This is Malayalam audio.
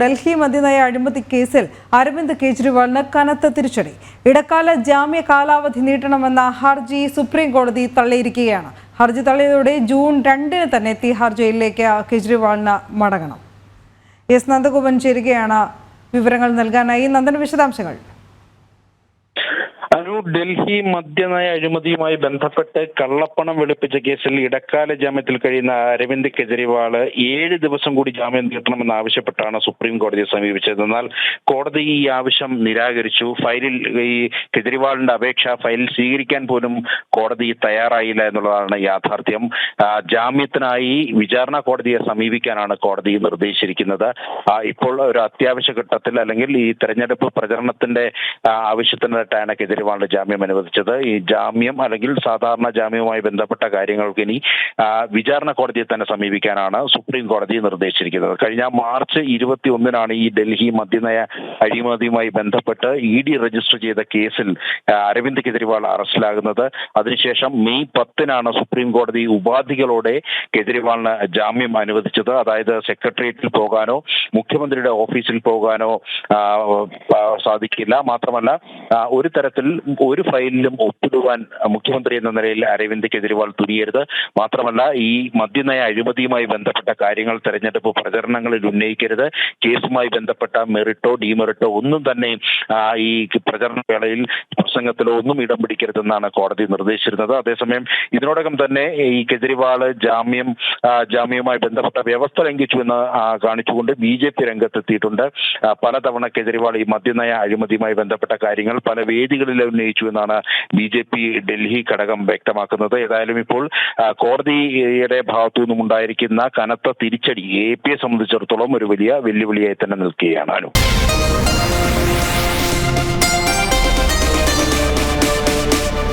ഡൽഹി മദ്യനയ അഴിമതി കേസിൽ അരവിന്ദ് കെജ്രിവാളിന് കനത്ത തിരിച്ചടി. ഇടക്കാല ജാമ്യ കാലാവധി നീട്ടണമെന്ന ഹർജി സുപ്രീം കോടതി തള്ളിയിരിക്കുകയാണ്. ഹർജി തള്ളിയതോടെ ജൂൺ രണ്ടിന് തന്നെ തിഹാർ ജയിലിലേക്ക് കെജ്രിവാളിന് മടങ്ങണം. എസ്. നന്ദഗോപൻ ചേരുകയാണ് വിവരങ്ങൾ നൽകാനായി. നന്ദന വിശദാംശങ്ങൾ. അനു ഡൽഹി മദ്യനയ അഴിമതിയുമായി ബന്ധപ്പെട്ട് കള്ളപ്പണം വെളുപ്പിച്ച കേസിൽ ഇടക്കാല ജാമ്യത്തിൽ കഴിയുന്ന അരവിന്ദ് കെജ്രിവാൾ ഏഴ് ദിവസം കൂടി ജാമ്യം നീട്ടണമെന്ന് ആവശ്യപ്പെട്ടാണ് സുപ്രീം കോടതിയെ സമീപിച്ചത്. എന്നാൽ കോടതി ഈ ആവശ്യം നിരാകരിച്ചു. ഫയലിൽ ഈ കെജ്രിവാളിന്റെ അപേക്ഷ ഫയൽ സ്വീകരിക്കാൻ പോലും കോടതി തയ്യാറായില്ല എന്നുള്ളതാണ് യാഥാർത്ഥ്യം. ജാമ്യത്തിനായി വിചാരണ കോടതിയെ സമീപിക്കാനാണ് കോടതി നിർദ്ദേശിച്ചിരിക്കുന്നത്. ഇപ്പോൾ ഒരു അത്യാവശ്യ ഘട്ടത്തിൽ അല്ലെങ്കിൽ ഈ തെരഞ്ഞെടുപ്പ് പ്രചരണത്തിന്റെ ആവശ്യത്തിനായിട്ടാണ് ആവശ്യത്തിനായിട്ടാണ് കെജ്രിവാളിന് ജാമ്യം അനുവദിച്ചത്. ഈ ജാമ്യം അല്ലെങ്കിൽ സാധാരണ ജാമ്യവുമായി ബന്ധപ്പെട്ട കാര്യങ്ങൾക്ക് ഇനി വിചാരണ കോടതിയെ തന്നെ സമീപിക്കാനാണ് സുപ്രീം കോടതി നിർദ്ദേശിച്ചിരിക്കുന്നത്. കഴിഞ്ഞ മാർച്ച് ഇരുപത്തി ഒന്നിനാണ് ഈ ഡൽഹി മദ്യനയ അഴിമതിയുമായി ബന്ധപ്പെട്ട് ഇ ഡി രജിസ്റ്റർ ചെയ്ത കേസിൽ അരവിന്ദ് കെജ്രിവാൾ അറസ്റ്റിലാകുന്നത്. അതിനുശേഷം മെയ് പത്തിനാണ് സുപ്രീം കോടതി ഉപാധികളോടെ കെജ്രിവാളിന് ജാമ്യം അനുവദിച്ചത്. അതായത് സെക്രട്ടേറിയറ്റിൽ പോകാനോ മുഖ്യമന്ത്രിയുടെ ഓഫീസിൽ പോകാനോ സാധിക്കില്ല. മാത്രമല്ല ഒരു തരത്തിൽ ഒരു ഫയലിലും ഒപ്പിടുവാൻ മുഖ്യമന്ത്രി എന്ന നിലയിൽ അരവിന്ദ് കെജ്രിവാൾ തുനിയരുത്. മാത്രമല്ല ഈ മദ്യനയ അഴിമതിയുമായി ബന്ധപ്പെട്ട കാര്യങ്ങൾ തെരഞ്ഞെടുപ്പ് പ്രചരണങ്ങളിൽ ഉന്നയിക്കരുത്. കേസുമായി ബന്ധപ്പെട്ട മെറിറ്റോ ഡിമെറിറ്റോ ഒന്നും തന്നെ ഈ പ്രചരണ വേളയിൽ പ്രസംഗത്തിലോ ഒന്നും ഇടം പിടിക്കരുതെന്നാണ് കോടതി നിർദ്ദേശിച്ചിരുന്നത്. അതേസമയം ഇതിനോടകം തന്നെ ഈ കെജ്രിവാൾ ജാമ്യം ജാമ്യവുമായി ബന്ധപ്പെട്ട വ്യവസ്ഥ ലംഘിച്ചു എന്ന് കാണിച്ചുകൊണ്ട് ബി ജെ പി രംഗത്തെത്തിയിട്ടുണ്ട് പലതവണ കെജ്രിവാൾ ഈ മദ്യനയ അഴിമതിയുമായി ബന്ധപ്പെട്ട കാര്യങ്ങൾ പല വേദികളിൽ ഉന്നയിച്ചു എന്നാണ് ബി ജെ പി ഡൽഹി ഘടകം വ്യക്തമാക്കുന്നത്. ഏതായാലും ഇപ്പോൾ കോടതിയുടെ ഭാഗത്തു നിന്നും ഉണ്ടായിരിക്കുന്ന കനത്ത തിരിച്ചടി എ പിയെ സംബന്ധിച്ചിടത്തോളം ഒരു വലിയ വെല്ലുവിളിയായി തന്നെ നിൽക്കുകയാണ് അനു.